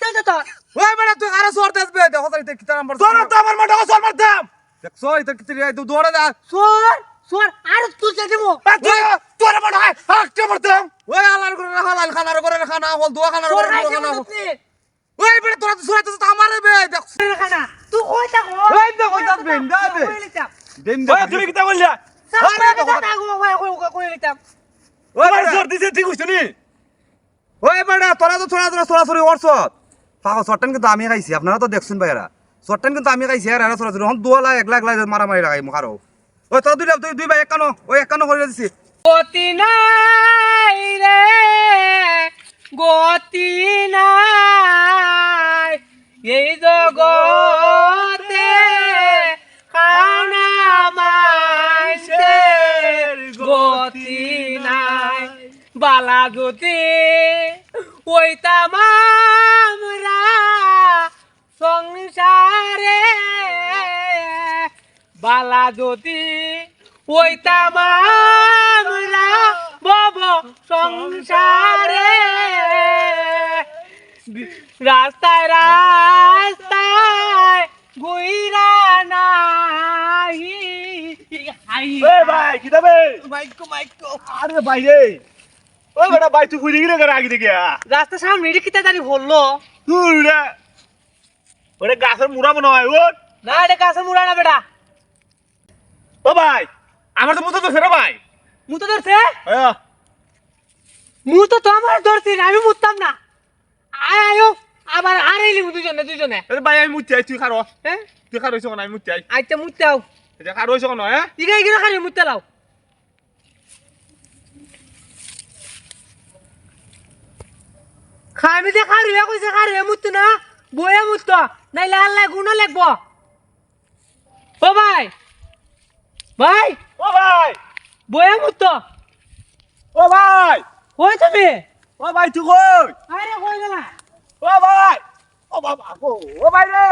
কিতা ওই বেটা তুই আরে সর দেসবে দেখো তাই কিতা নাম্বার তোর তো আমার মাঠে সর মারতাম দেখছ এটা কিতা রে তুই দৌড়ে যা সোর সোর আর তুই যে দেবো। তোর মাঠে হাঁকতে মারতাম ওই আলার করে রাখা লাল খানার করে রাখা না হল দুয়া খানার করে আইছে খানা ওই বেটা তোরা তো সরাইতে তো আমার বে দেখ। খানা। তুই কই থাকো ওই দেখ ওই দাস বেন দাবে দেন ওই তুমি কিতা বললা? ওই আমার বেটা। জোর দিছে ঠিক হইছ নি? ওই বেটা তোরা তো ছোড়া তোরা সরাসরি পাগল শর্টান কিন্তু আমি খাইছি, আপনারা তো দেখছুন ভাইরা শর্টান কিন্তু আমি খাইছি আর এরা সরাসরি হন দুয়ালা এক লাখ লাখ মারামারি লাগাই মুখারও ওই তোরা দুইটা তুই দুই ভাই একানো ওই একানো করে দিছি। গতি নাই রে, গতি নাই। এই জগতে বালা গতি ওইতাম আমরা সংসারে বালা যদি ওইতাম বব সংসারে। রাস্তায় রাস্তায় গুইরা নাহি। এ ভাই মাইকো মাইকো। আরে বেটা ভাই তুই ঘুরে গিয়ে আগে দেখে রাস্তা সামনে রে কিতা দাঁড়ি বলল তুই ওরে গাছের মুড়া মনে হয় ও না এটা কাছে মুড়া না বেটা। ও ভাই আমার তো মতো তো ফেরো ভাই। মু তো ধরছে? হ্যাঁ। মু তো আমার ধরছি আমি মুততাম না। আয় আয়ো আবার আর এলি দুজনে দুজনে। আরে ভাই আমি মুতি আই তুই খারো হ্যাঁ? তুই খারো না আমি মুতি আই। আইতে মুতাও এটা খারো হইছ না হ্যাঁ? ইগে ইগে খালি মুতে লাও। খামি যে খারি কইছে খারি মুতু না বয়ে মুত নাইলে আল্লাহ গুণ লাগবো। ও ভাই ভাই ও ভাই। বয়ে মুত ও ভাই। কই তুমি? ও ভাই তুই কই? আরে কই গেলা? ও ভাই। ও বাবা ও ও ভাই রে।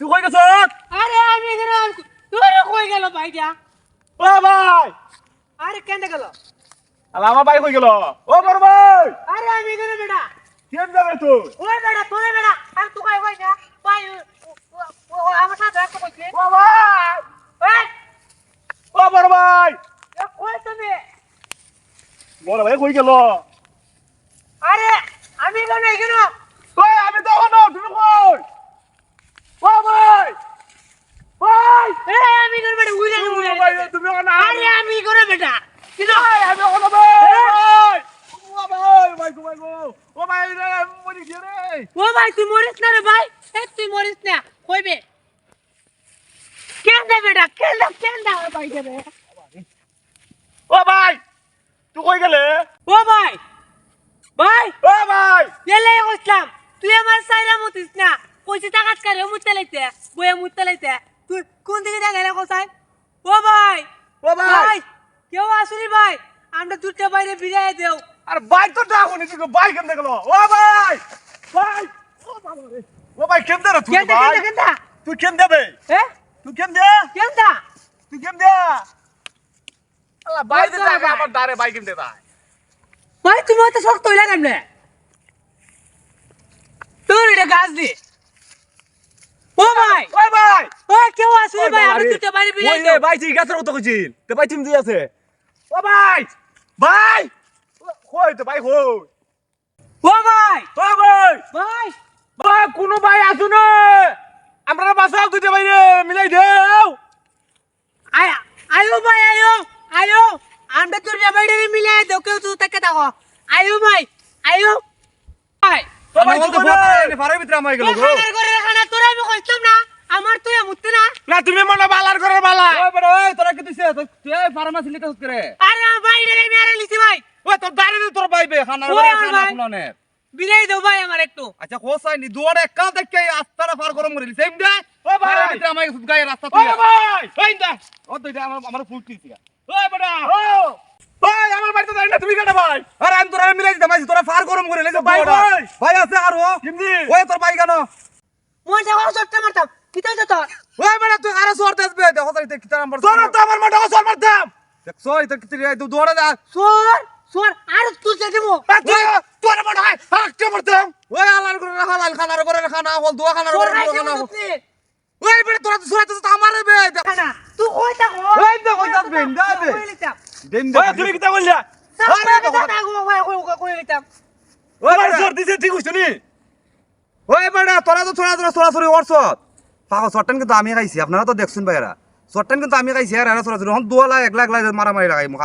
তুই কই গেছ? আরে আমি এখানে তোরে কই গেল ভাইটা? ও ভাই। আরে কেন গেল? আলা আমার ভাই কই গেল? ও বড় ভাই। আরে আমি এখানে বেটা। কেন যাবে তুই? ওই বেটা তোরে বেটা। আমি তো কই কই না ভাই ও- ও- ও- আমার সাথে একটা কইছে ও ভাই এই ও বড় ভাই এ কই তুমি বড় ভাই কই গেল আরে আমি এখানে ওই আমি তো তুমি কই ও ভাই ভাই এ আমি বেটা ভাই তুমি আরে আমি বেটা কিন্তু আমি ভাই ও ভাই ভাই গো ভাই গো ও ভাই রে মরি গিয়ে রে ও ভাই তুই মরিস না রে ভাই তুই মরিস না কইবে? কেন বেটা কেন দে কেন দে ভাই দেবে ও ভাই তুই কই গেলে? ও ভাই ভাই ও ভাই। এলে কইছিলাম তুই আমার সাইরা মতিস না। কইছি টাকা কারে মুতে লাইতে বয়ে মুতে লাইতে। তুই কোন দিকে দেখাইলে কোথায় ও ভাই ও ভাই। কেউ আসুনি ভাই আমরা দুটো বাইরে বিরিয়ে দেও। আর ভাই তো ডাকো নি তুই ভাই কেমনে গেল? ও ভাই ভাই। ও বাবা রে। ও ভাই কেমনে রে তুই ভাই? তুই কেমনে বে এ? তুই কেমনে কেন তুই কেমনে আল্লাহ ভাই তো ভাই। আমার দারে ভাই কেমনে ভাই? ভাই তুমি অত শক্ত হইলা কেমনে? তোর এটা গাছ দি। ও ভাই! ও ভাই! ও কেউ আসুনি ভাই আমরা দুটো বাইরে বিরিয়ে ওই ভাই তুই গাছের মতো কইছিস। তে ভাই চিম দিয়ে আছে। ও ভাই! ভাই! কই তো ভাই কই ও ভাই! ও ভাই! ভাই! ভাই কোন ভাই আসু না? আমরা বাসাও দুইটা ভাই রে মিলাই দেও। আয় আয়ো ভাই আয়ো আয়ো। আমরা তোর বাইরে মিলিয়ে দেও কেউ তুই তাকে দেখো। আয়ো ভাই আয়ো। ভাই ভাই আমার তুই তো কই ফারে ভিতরে আমায় গেল ও খানার ঘরে খানা তোর আমি কইতাম না আমার তুই মুততে না। না তুমি মনে বালার করে বালা। ওই তোরা কি দিছে? তুই ফার্মাসি লিতে হচ্ছে আরে আমার বাইরে আমি লিছি ভাই ওই তোর দাঁড়িয়ে তোর ভাই বে খানা ভাই। ফুলানে বিলাই দেও ভাই আমার একটু। আচ্ছা কোসাই নি দুয়ারে একাল দেখে আস্তারা পার গরম করে সেম দে ও ভাই। ভিতরে আমায় গায়ে রাস্তা ও তুই ভাই! এই দে ও তো এটা আমার আমার ফুল কিছি ওই বেটা! ও! ভাই আমার বাড়িতে যাই না তুমি কেন ভাই? আরে আমি তোরা মিলাই দিতে মাইছি তোরা ফার গরম করে লেছে ভাই, ভাই ভাই। ভাই আছে আর। ও কেমনি ওই তোর ভাই কেন? মন যাওয়া সরতে মারতাম। কিতা হইছে তোর? ওই বেটা তুই আরে সর দেসবে দেখো তাই কিতা নাম্বার তোর তো আমার মাঠে সর মারতাম! দেখছ এটা কিতি তুই যা সর সোর আর তুলতে দেবো। তোর বড় হয় হাঁকতে মারতাম ওই আলার করে রাখা লাল খানার করে রাখা না হল দোয়া খানার করে খানা ওই বেটা তোরা তো তো আমারে বে। না তুই কই থাকো এই দেখো, যাস বেন, যা বে। দেন ওই তুমি কিতা বললা ওই আমার বেটা, জোর দিছে ঠিক হইছ নি ওই বেটা তোরা তো ছোড়া ছোড়া ছোড়া ছড়ি পাগল শর্টান কিন্তু আমি খাইছি আপনারা তো দেখছেন ভাইরা শর্টান কিন্তু আমি খাইছি আর এরা ছোড়া হন দুয়া লাই এক লাখ লাই মারামারি লাগাই মুখ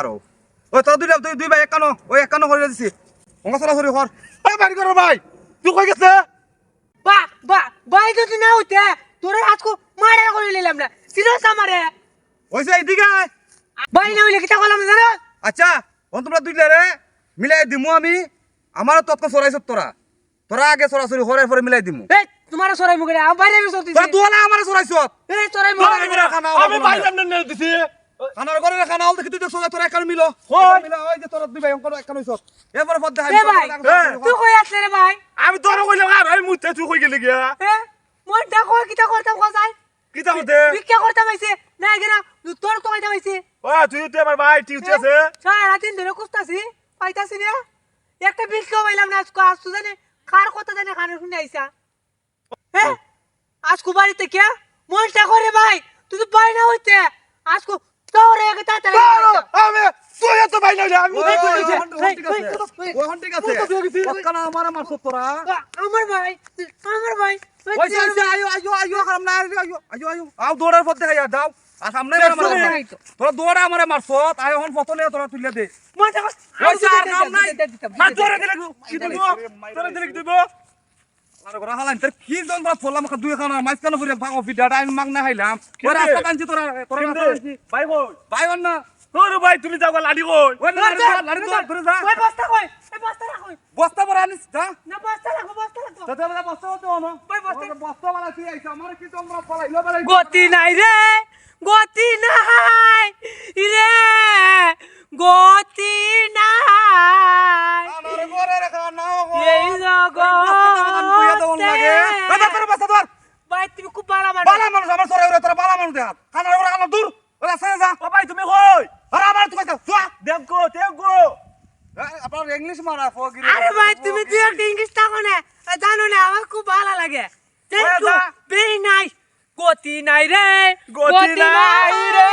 ওই তোরা দুই তুই দুই ভাই একানো ওই একানো করে দিছি। অঙ্গ ছড়ি কর ওই বাড়ি করো ভাই তুই কই গেছে? বা বা বাই তো তুই না হইতে তোর আজকো মারা করে নিলাম না সিরিয়াস আমারে ওইসে এইদিকে আয়। না হইলে কিটা করলাম জানো? আচ্ছা অন তোমরা দুইলে রে মিলাই দিমু আমি। আমার তৎক চড়াইছ তোরা তোরা আগে চড়াচড়ি হরে পরে মিলাই দিমু। এই তোমার সরাই মুখে আমার বাইরে আমি তোরা দুয়ালা আমার চড়াইছ এই সরাই ভাই, মুখে আমি ভাই জানেন দিছি? খানার ঘরে খানা হল দেখি তুই দেখছ তোরা একান মিলো। মিলো ওই যে তোরা দুই ভাই অঙ্কন একান হইছ এরপরে দেখাই ভাই তুই কই আসলে রে ভাই? আমি তোর কইলাম আর আমি মুতে তুই কই গেলি গিয়া? মোর দেখো কিটা করতাম কোথায় কিতা হতে ভিক্ষা করতাম আইছে না গেনা তোর তো কইতাম আইছে। ও তুই তো আমার ভাই ঠিক আছে। সারা দিন ধরে কুস্তাছি পাইতাছি না? একটা ভিক্ষা পাইলাম না আজকে আজ জানে কার কথা জানে কানে শুনে আইসা হ্যাঁ আজকু বাড়িতে কে মনটা করে ভাই তুই তো বাই না হইতে। আজকু তোরে আগে তাড়াতাড়ি আমি তুই এত ভাই না আমি মুতে কই গেছে ওহন ঠিক আছে পক্কানা আমারে মারছ তোরা আমার ভাই আমার ভাই ওইসে ওইসে আয়ো আয়ো আয়ো হারাম না আয়ো আয়ো আয়ো আও দৌড়ার পথ দেখাই দাও আর সামনে আমার তোরা দৌড়া আমারে মারছ আয় হন পতলে তোরা তুলে দে মনটা ওইসে আর নাম নাই মা তোরে দিলে কি দিব তোরে দিলে কি দিব আর ঘরে হালান তোর কি জন তোরা ফলাম দুই খানা মাছ কেন ফুরে ভাগ মাগ না তোরা তোরা ভাই কই ভাই অন না। তোর ভাই তুমি যাও লাড়ি কই ওই লাড়ি লাড়ি ধর, ধরে যা। ওই বস্তা কই? এই বস্তা রাখো বস্তা আনিস যা। না বস্তা রাখো বস্তা রাখো। বালা কি আইছে? আমার কি তোমরা ফলাইলো গতি নাই রে। গতি নাই। রে গতি মানুষ আমার সরে ওরে তোরা বালা মানুষ দেখাত। খানার ওরে খানা দূর। ওরা সরে যা। ও ভাই তুমি কই? আরে আমার তুমি কইছো চুয়া। দেখো দেখো আপনার ইংলিশ মারা ফকির। আরে ভাই তুমি তুই একটা ইংলিশ থাকো না। জানো না আমার খুব ভালো লাগে। Thank you. ভেরি নাইস গতি নাই রে গতি নাই। রে।